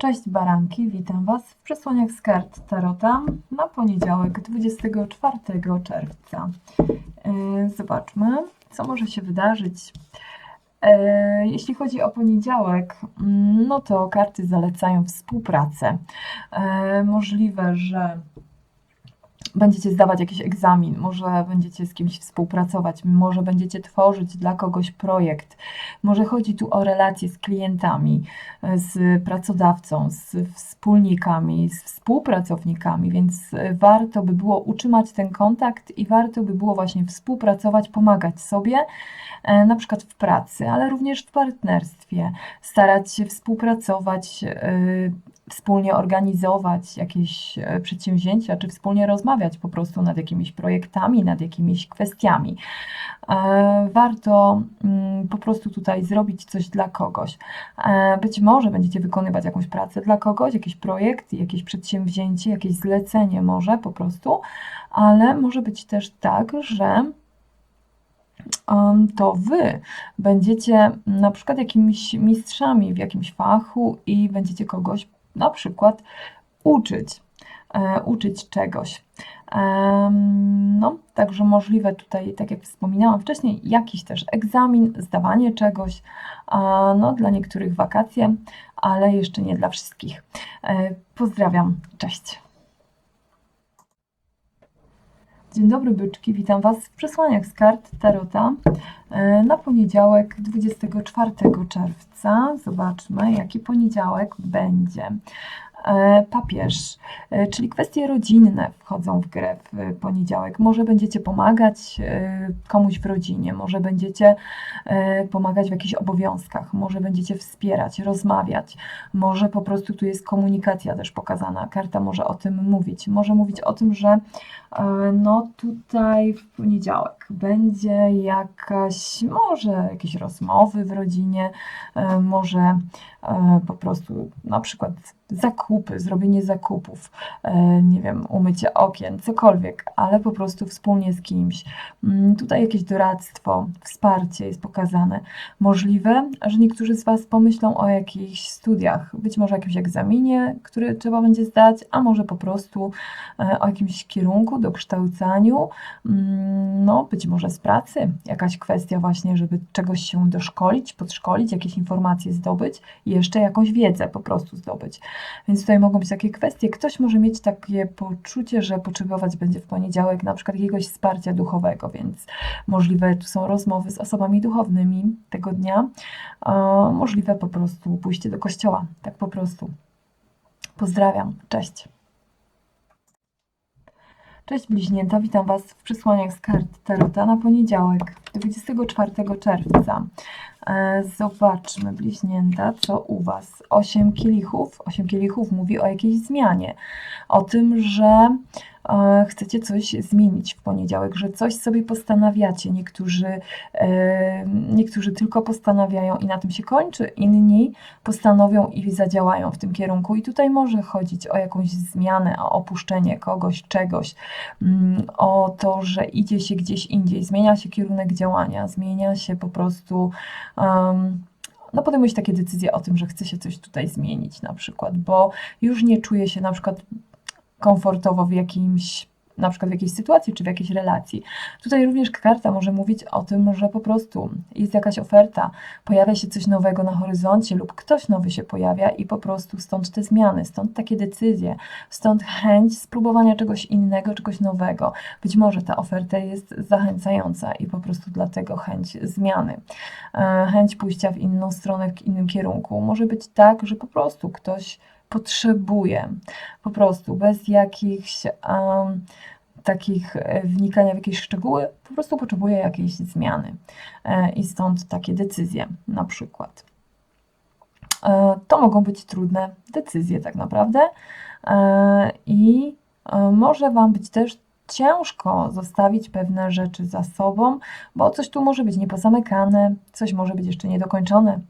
Cześć baranki, witam Was w przesłaniach z kart Tarota na poniedziałek 24 czerwca. E, Zobaczmy, co może się wydarzyć. E, Jeśli chodzi o poniedziałek, mm, no to karty zalecają współpracę. E, Możliwe, że będziecie zdawać jakiś egzamin, może będziecie z kimś współpracować, może będziecie tworzyć dla kogoś projekt, może chodzi tu o relacje z klientami, z pracodawcą, z wspólnikami, z współpracownikami, więc warto by było utrzymać ten kontakt i warto by było właśnie współpracować, pomagać sobie, e, na przykład w pracy, ale również w partnerstwie, starać się współpracować, e, wspólnie organizować jakieś e, przedsięwzięcia, czy wspólnie rozmawiać po prostu nad jakimiś projektami, nad jakimiś kwestiami. E, Warto mm, po prostu tutaj zrobić coś dla kogoś. E, Być może będziecie wykonywać jakąś pracę dla kogoś, jakiś projekt, jakieś przedsięwzięcie, jakieś zlecenie może po prostu, ale może być też tak, że to Wy będziecie na przykład jakimiś mistrzami w jakimś fachu i będziecie kogoś na przykład uczyć, e, uczyć czegoś. No, także możliwe tutaj, tak jak wspominałam wcześniej, jakiś też egzamin, zdawanie czegoś, no dla niektórych wakacje, ale jeszcze nie dla wszystkich. E, Pozdrawiam, cześć. Dzień dobry byczki, witam Was w przesłaniach z kart Tarota e, na poniedziałek 24 czerwca. Zobaczmy, jaki poniedziałek będzie. E, Papież, e, czyli kwestie rodzinne wchodzą w grę w poniedziałek. Może będziecie pomagać e, komuś w rodzinie, może będziecie pomagać w jakichś obowiązkach, może będziecie wspierać, rozmawiać, może po prostu tu jest komunikacja też pokazana. Karta może o tym mówić. Może mówić o tym, że no tutaj w poniedziałek będzie jakaś, może jakieś rozmowy w rodzinie, może po prostu na przykład zakupy, zrobienie zakupów, e, nie wiem, umycie okien, cokolwiek, ale po prostu wspólnie z kimś. Mm, Tutaj jakieś doradztwo, wsparcie jest pokazane. Możliwe, że niektórzy z Was pomyślą o jakichś studiach, być może jakimś egzaminie, który trzeba będzie zdać, a może po prostu e, o jakimś kierunku, dokształcaniu, Mm, no być może z pracy, jakaś kwestia właśnie, żeby czegoś się doszkolić, podszkolić, jakieś informacje zdobyć i jeszcze jakąś wiedzę po prostu zdobyć. Więc tutaj mogą być takie kwestie. Ktoś może mieć takie poczucie, że potrzebować będzie w poniedziałek na przykład jakiegoś wsparcia duchowego, więc możliwe tu są rozmowy z osobami duchownymi tego dnia. Możliwe po prostu pójście do kościoła, tak po prostu. Pozdrawiam, cześć. Cześć bliźnięta, witam Was w przysłaniach z kart Tarota na poniedziałek, 24 czerwca. E, Zobaczmy bliźnięta, co u Was. Osiem kielichów. Osiem kielichów mówi o jakiejś zmianie, o tym, że chcecie coś zmienić w poniedziałek, że coś sobie postanawiacie. Niektórzy, e, niektórzy tylko postanawiają i na tym się kończy, inni postanowią i zadziałają w tym kierunku. I tutaj może chodzić o jakąś zmianę, o opuszczenie kogoś, czegoś, mm, o to, że idzie się gdzieś indziej, zmienia się kierunek działania, zmienia się po prostu. Um, no podejmuje się takie decyzje o tym, że chce się coś tutaj zmienić na przykład, bo już nie czuje się na przykład komfortowo w jakimś, na przykład w jakiejś sytuacji czy w jakiejś relacji. Tutaj również karta może mówić o tym, że po prostu jest jakaś oferta, pojawia się coś nowego na horyzoncie lub ktoś nowy się pojawia i po prostu stąd te zmiany, stąd takie decyzje, stąd chęć spróbowania czegoś innego, czegoś nowego. Być może ta oferta jest zachęcająca i po prostu dlatego chęć zmiany, e, chęć pójścia w inną stronę, w innym kierunku. Może być tak, że po prostu ktoś potrzebuje, po prostu bez jakichś um, takich e, wnikania w jakieś szczegóły, po prostu potrzebuje jakiejś zmiany. E, I stąd takie decyzje na przykład. E, To mogą być trudne decyzje tak naprawdę E, i e, może Wam być też ciężko zostawić pewne rzeczy za sobą, bo coś tu może być niepozamykane, coś może być jeszcze niedokończone,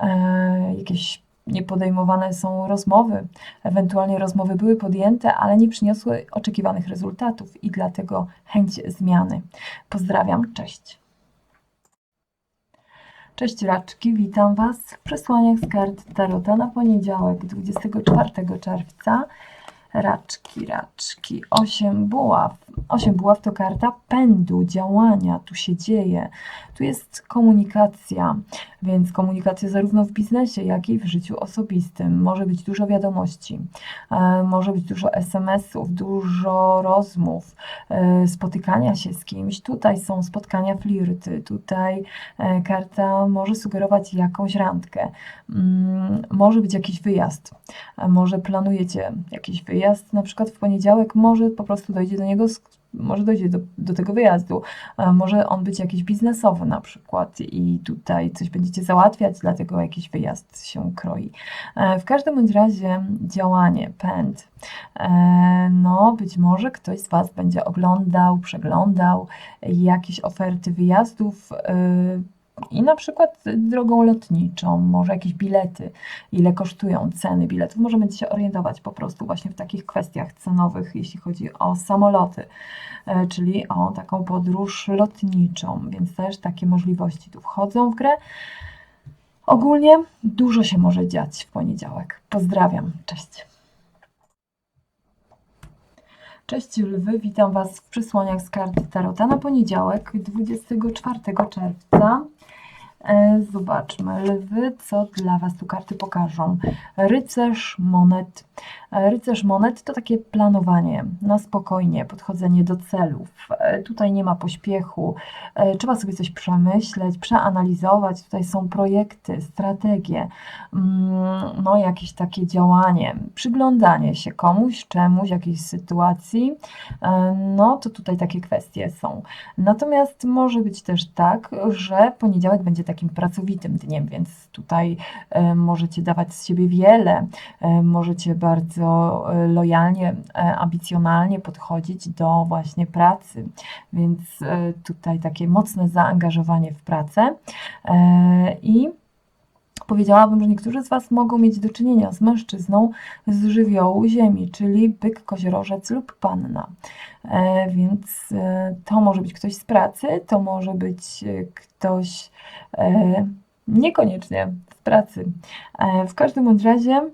e, jakieś niepodejmowane są rozmowy, ewentualnie rozmowy były podjęte, ale nie przyniosły oczekiwanych rezultatów i dlatego chęć zmiany. Pozdrawiam, cześć. Cześć raczki, witam Was w przesłaniach z kart Tarota na poniedziałek 24 czerwca. Raczki, raczki, 8 buław. 8 buław to karta pędu, działania, tu się dzieje. Tu jest komunikacja, więc komunikacja zarówno w biznesie, jak i w życiu osobistym. Może być dużo wiadomości, e, może być dużo SMS-ów, dużo rozmów, e, spotykania się z kimś. Tutaj są spotkania flirty, tutaj e, karta może sugerować jakąś randkę, mm, może być jakiś wyjazd, może planujecie jakiś wyjazd, na przykład w poniedziałek, może po prostu dojdzie do niego może dojdzie do, do tego wyjazdu. Może on być jakiś biznesowy na przykład i tutaj coś będziecie załatwiać, dlatego jakiś wyjazd się kroi. E, w każdym bądź razie działanie, pęd. E, no, być może ktoś z Was będzie oglądał, przeglądał jakieś oferty wyjazdów e, i na przykład drogą lotniczą, może jakieś bilety, ile kosztują ceny biletów. Może będzie się orientować po prostu właśnie w takich kwestiach cenowych, jeśli chodzi o samoloty, e, czyli o taką podróż lotniczą, więc też takie możliwości tu wchodzą w grę. Ogólnie dużo się może dziać w poniedziałek. Pozdrawiam, cześć. Cześć lwy, witam Was w przysłaniach z karty Tarota na poniedziałek 24 czerwca. E, zobaczmy, lwy, co dla Was tu karty pokażą. Rycerz monet. E, rycerz monet to takie planowanie na spokojnie, podchodzenie do celów. E, tutaj nie ma pośpiechu, trzeba sobie coś przemyśleć, przeanalizować. Tutaj są projekty, strategie, mm, no jakieś takie działanie, przyglądanie się komuś, czemuś, jakiejś sytuacji. No to tutaj takie kwestie są. Natomiast może być też tak, że poniedziałek będzie taki takim pracowitym dniem, więc tutaj e, możecie dawać z siebie wiele, e, możecie bardzo e, lojalnie, ambicjonalnie podchodzić do właśnie pracy, więc tutaj takie mocne zaangażowanie w pracę i Powiedziałabym, że niektórzy z Was mogą mieć do czynienia z mężczyzną z żywiołu ziemi, czyli byk, koziorożec lub panna. E, więc e, to może być ktoś z pracy, to może być e, ktoś e, niekoniecznie z pracy. E, w każdym bądź razie,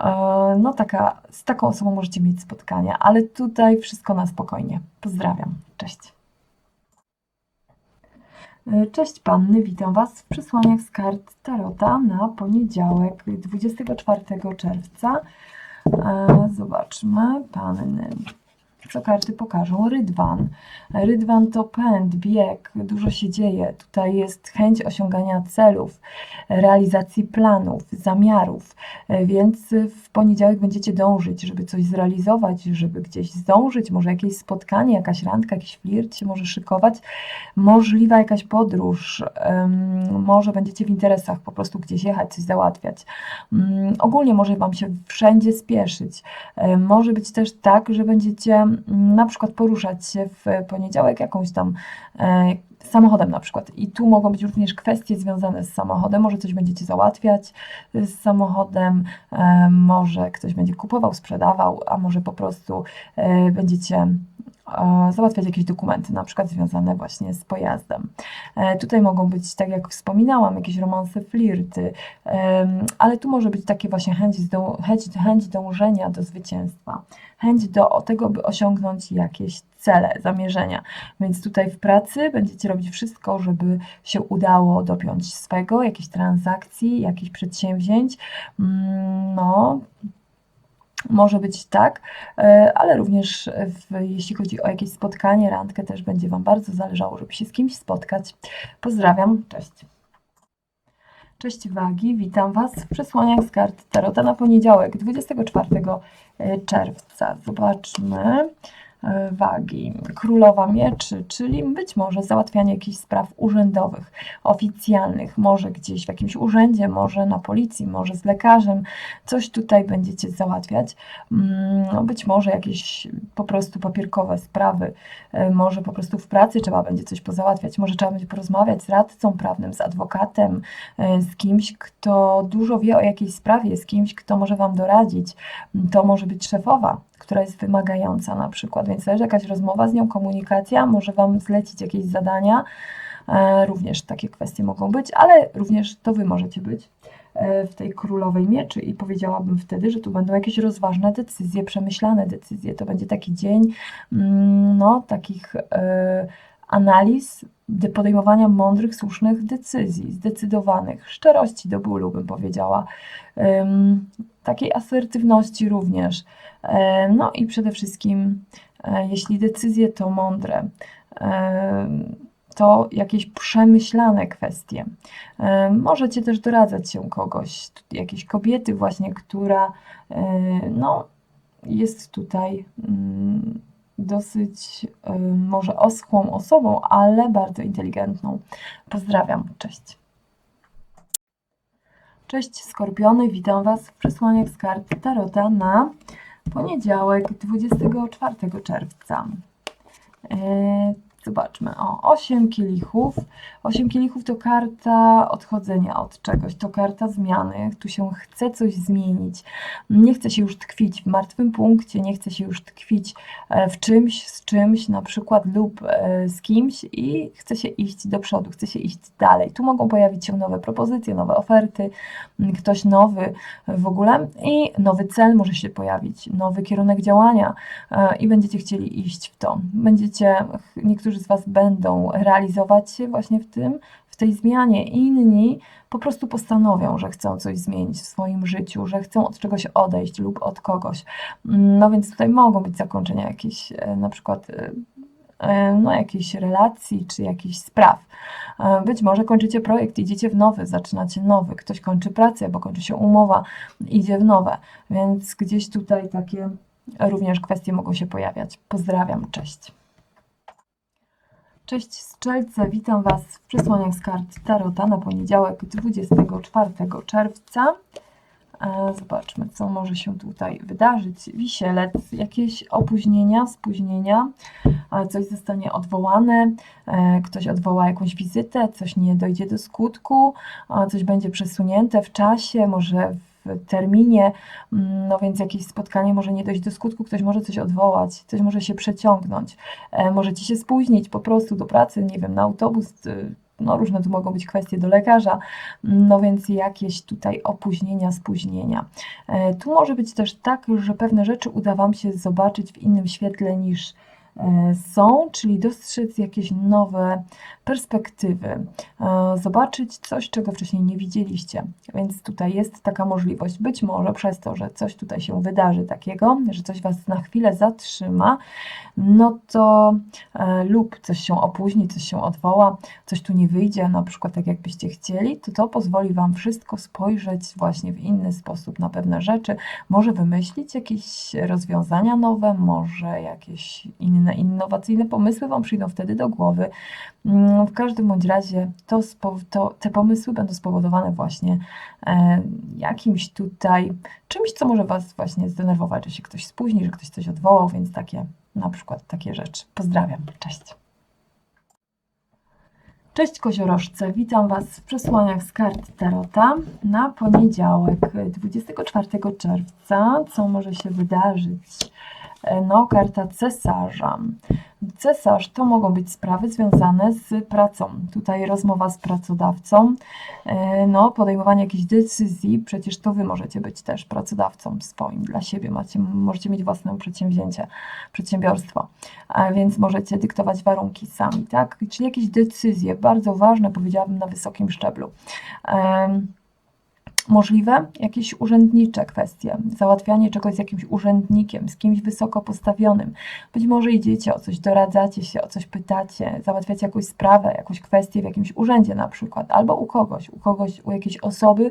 e, no taka, z taką osobą możecie mieć spotkania, ale tutaj wszystko na spokojnie. Pozdrawiam. Cześć. E, cześć Panny, witam Was w przesłaniach z kart Tarota na poniedziałek 24 czerwca. E, zobaczmy, Panny co karty pokażą. Rydwan. Rydwan to pęd, bieg, dużo się dzieje. Tutaj jest chęć osiągania celów, realizacji planów, zamiarów, więc w poniedziałek będziecie dążyć, żeby coś zrealizować, żeby gdzieś zdążyć, może jakieś spotkanie, jakaś randka, jakiś flirt się może szykować, możliwa jakaś podróż, może będziecie w interesach po prostu gdzieś jechać, coś załatwiać. Mm, ogólnie może Wam się wszędzie spieszyć. Może być też tak, że będziecie na przykład poruszać się w poniedziałek jakąś tam e, samochodem na przykład. I tu mogą być również kwestie związane z samochodem. Może coś będziecie załatwiać z samochodem, e, może ktoś będzie kupował, sprzedawał, a może po prostu e, będziecie załatwiać jakieś dokumenty, na przykład związane właśnie z pojazdem. Tutaj mogą być, tak jak wspominałam, jakieś romanse, flirty, ale tu może być takie właśnie chęć, chęć, chęć dążenia do zwycięstwa chęć do tego, by osiągnąć jakieś cele, zamierzenia. Więc tutaj w pracy będziecie robić wszystko, żeby się udało dopiąć swego, jakiejś transakcji, jakichś przedsięwzięć. Mm, no, może być tak, e, ale również w, jeśli chodzi o jakieś spotkanie, randkę, też będzie Wam bardzo zależało, żeby się z kimś spotkać. Pozdrawiam, cześć. Cześć Wagi, witam Was w przesłaniach z kart Tarota na poniedziałek, 24 e, czerwca. Zobaczmy. E, wagi. Królowa mieczy, czyli być może załatwianie jakichś spraw urzędowych, oficjalnych, może gdzieś w jakimś urzędzie, może na policji, może z lekarzem, coś tutaj będziecie załatwiać. Mm, no, być może jakieś po prostu papierkowe sprawy, e, może po prostu w pracy trzeba będzie coś pozałatwiać, może trzeba będzie porozmawiać z radcą prawnym, z adwokatem, e, z kimś, kto dużo wie o jakiejś sprawie, z kimś, kto może Wam doradzić. To może być szefowa, która jest wymagająca na przykład, więc też jakaś rozmowa z nią, komunikacja, może Wam zlecić jakieś zadania, E, również takie kwestie mogą być, ale również to Wy możecie być e, w tej królowej mieczy i powiedziałabym wtedy, że tu będą jakieś rozważne decyzje, przemyślane decyzje. To będzie taki dzień, mm, no, takich e, analiz, de- podejmowania mądrych, słusznych decyzji, zdecydowanych, szczerości do bólu, bym powiedziała, takiej asertywności również. E, No i przede wszystkim, e, jeśli decyzje to mądre, e, to jakieś przemyślane kwestie. Możecie też doradzać się kogoś, jakiejś kobiety właśnie, która no, jest tutaj mm, dosyć y, może oschłą osobą, ale bardzo inteligentną. Pozdrawiam, cześć. Cześć Skorpiony, witam Was w przesłaniach z kart Tarota na poniedziałek 24 czerwca. E, Zobaczmy, o, 8 kielichów. 8 kielichów to karta odchodzenia od czegoś, to karta zmiany. Tu się chce coś zmienić. Nie chce się już tkwić w martwym punkcie, nie chce się już tkwić e, w czymś, z czymś na przykład lub e, z kimś i chce się iść do przodu, chce się iść dalej. Tu mogą pojawić się nowe propozycje, nowe oferty, ktoś nowy w ogóle i nowy cel może się pojawić, nowy kierunek działania e, i będziecie chcieli iść w to. Będziecie, niektórzy z Was będą realizować się właśnie w tym, w tej zmianie, inni po prostu postanowią, że chcą coś zmienić w swoim życiu, że chcą od czegoś odejść lub od kogoś. No więc tutaj mogą być zakończenia jakichś e, na przykład e, e, no, jakiejś relacji czy jakichś spraw. Być może kończycie projekt, idziecie w nowy, zaczynacie nowy, ktoś kończy pracę, bo kończy się umowa, idzie w nowe, więc gdzieś tutaj takie również kwestie mogą się pojawiać. Pozdrawiam, cześć. Cześć Strzelce, witam Was w przesłaniach z kart Tarota na poniedziałek 24 czerwca. E, Zobaczmy, co może się tutaj wydarzyć. Wisielec, jakieś opóźnienia, spóźnienia, e, coś zostanie odwołane, e, ktoś odwoła jakąś wizytę, coś nie dojdzie do skutku, coś będzie przesunięte w czasie, może w terminie, mm, no więc jakieś spotkanie może nie dojść do skutku, ktoś może coś odwołać, coś może się przeciągnąć, e, możecie się spóźnić po prostu do pracy, nie wiem, na autobus, y, no różne tu mogą być kwestie do lekarza, no więc jakieś tutaj opóźnienia, spóźnienia. E, Tu może być też tak, że pewne rzeczy uda Wam się zobaczyć w innym świetle niż e, są, czyli dostrzec jakieś nowe perspektywy, e, zobaczyć coś, czego wcześniej nie widzieliście. Więc tutaj jest taka możliwość, być może przez to, że coś tutaj się wydarzy takiego, że coś Was na chwilę zatrzyma, no to e, lub coś się opóźni, coś się odwoła, coś tu nie wyjdzie, na przykład tak jakbyście chcieli, to to pozwoli Wam wszystko spojrzeć właśnie w inny sposób na pewne rzeczy, może wymyślić jakieś rozwiązania nowe, może jakieś inne innowacyjne pomysły Wam przyjdą wtedy do głowy. Mm, W każdym bądź razie to, to, te pomysły będą spowodowane właśnie e, jakimś tutaj czymś, co może Was właśnie zdenerwować, że się ktoś spóźni, że ktoś coś odwołał, więc takie na przykład takie rzeczy. Pozdrawiam, cześć. Cześć koziorożce, witam Was w przesłaniach z kart Tarota na poniedziałek 24 czerwca. Co może się wydarzyć? E, No, karta cesarza. Cesarz to mogą być sprawy związane z pracą. Tutaj rozmowa z pracodawcą, e, no, podejmowanie jakichś decyzji. Przecież to Wy możecie być też pracodawcą swoim dla siebie. Macie, możecie mieć własne przedsięwzięcie, przedsiębiorstwo, a więc możecie dyktować warunki sami, tak? Czyli jakieś decyzje bardzo ważne, powiedziałabym, na wysokim szczeblu. Em, Możliwe jakieś urzędnicze kwestie, załatwianie czegoś z jakimś urzędnikiem, z kimś wysoko postawionym. Być może idziecie o coś, doradzacie się, o coś pytacie, załatwiacie jakąś sprawę, jakąś kwestię w jakimś urzędzie na przykład, albo u kogoś, u kogoś, u jakiejś osoby,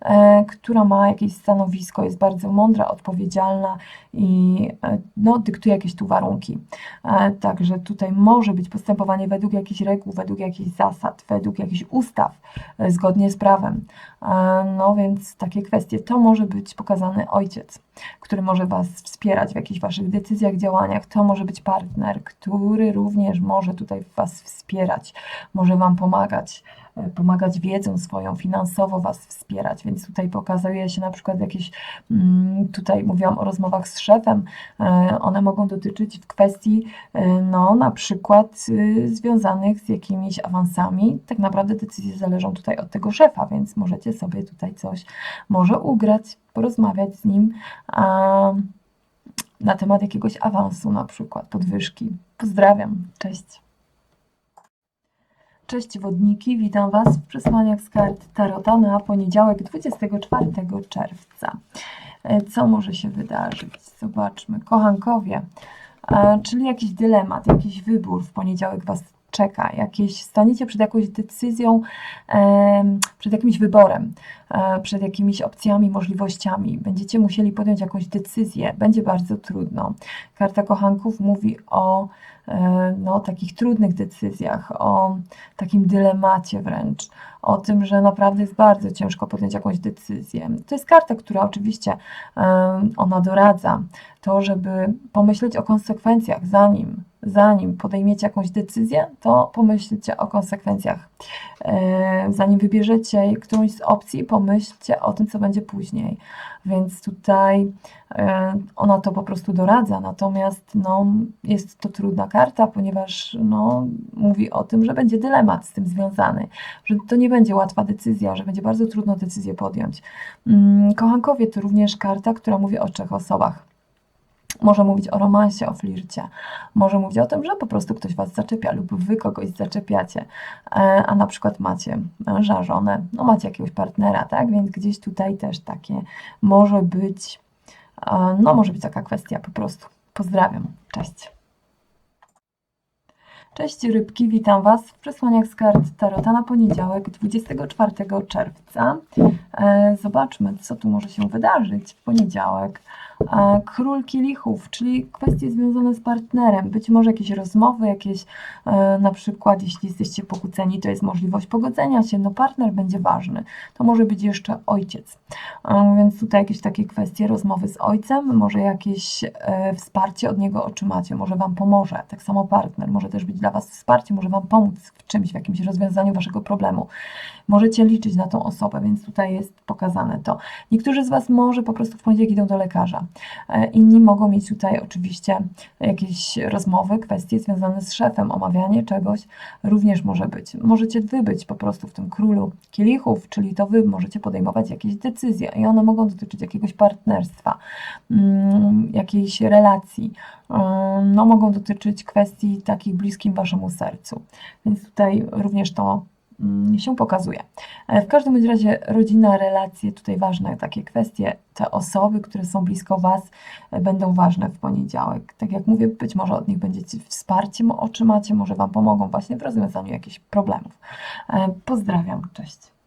e, która ma jakieś stanowisko, jest bardzo mądra, odpowiedzialna i e, no, dyktuje jakieś tu warunki. E, Także tutaj może być postępowanie według jakichś reguł, według jakichś zasad, według jakichś ustaw, e, zgodnie z prawem. E, No więc takie kwestie. To może być pokazany ojciec. Który może Was wspierać w jakichś Waszych decyzjach, działaniach. To może być partner, który również może tutaj Was wspierać, może Wam pomagać, e, pomagać wiedzą swoją, finansowo Was wspierać, więc tutaj pokazuje się na przykład jakieś, mm, tutaj mówiłam o rozmowach z szefem, e, one mogą dotyczyć w kwestii, e, no na przykład związanych z jakimiś awansami. Tak naprawdę decyzje zależą tutaj od tego szefa, więc możecie sobie tutaj coś może ugrać, porozmawiać z nim na temat jakiegoś awansu, na przykład podwyżki. Pozdrawiam, cześć. Cześć wodniki, witam Was w przesłaniach z kart Tarota na poniedziałek 24 czerwca. E, Co może się wydarzyć? Zobaczmy. Kochankowie, e, czyli jakiś dylemat, jakiś wybór w poniedziałek Was czeka, jakieś, staniecie przed jakąś decyzją, przed jakimś wyborem, e, przed jakimiś opcjami, możliwościami. Będziecie musieli podjąć jakąś decyzję, będzie bardzo trudno. Karta kochanków mówi o e, no, takich trudnych decyzjach, o takim dylemacie wręcz, o tym, że naprawdę jest bardzo ciężko podjąć jakąś decyzję. To jest karta, która oczywiście ona doradza to, żeby pomyśleć o konsekwencjach, zanim, zanim podejmiecie jakąś decyzję, to pomyślcie o konsekwencjach. E, Zanim wybierzecie którąś z opcji, pomyślcie o tym, co będzie później. Więc tutaj e, ona to po prostu doradza, natomiast no, jest to trudna karta, ponieważ no, mówi o tym, że będzie dylemat z tym związany, że to nie będzie łatwa decyzja, że będzie bardzo trudno decyzję podjąć. Mm, Kochankowie to również karta, która mówi o trzech osobach. Może mówić o romansie, o flircie. Może mówić o tym, że po prostu ktoś Was zaczepia lub Wy kogoś zaczepiacie, e, a na przykład macie męża, żonę, no macie jakiegoś partnera, tak? Więc gdzieś tutaj też takie może być, e, no może być taka kwestia po prostu. Pozdrawiam, cześć. Cześć rybki, witam Was w przesłaniach z kart Tarota na poniedziałek 24 czerwca. E, Zobaczmy, co tu może się wydarzyć w poniedziałek. Król kielichów, czyli kwestie związane z partnerem, być może jakieś rozmowy, jakieś e, na przykład, jeśli jesteście pokłóceni, to jest możliwość pogodzenia się, no partner będzie ważny. To może być jeszcze ojciec. E, Więc tutaj jakieś takie kwestie, rozmowy z ojcem, może jakieś e, wsparcie od niego otrzymacie, może Wam pomoże. Tak samo partner może też być dla Was wsparciem, może Wam pomóc w czymś, w jakimś rozwiązaniu Waszego problemu. Możecie liczyć na tą osobę, więc tutaj jest pokazane to. Niektórzy z Was może po prostu w poniedziałek idą do lekarza. E, Inni mogą mieć tutaj oczywiście jakieś rozmowy, kwestie związane z szefem, omawianie czegoś również może być. Możecie Wy być po prostu w tym królu kielichów, czyli to Wy możecie podejmować jakieś decyzje i one mogą dotyczyć jakiegoś partnerstwa, mm, jakiejś relacji, Ym, no mogą dotyczyć kwestii takich bliskim Waszemu sercu. Więc tutaj również to się pokazuje. W każdym razie rodzina, relacje, tutaj ważne takie kwestie, te osoby, które są blisko Was, e, będą ważne w poniedziałek. Tak jak mówię, być może od nich będziecie wsparciem otrzymacie, może Wam pomogą właśnie w rozwiązaniu jakichś problemów. E, Pozdrawiam, cześć.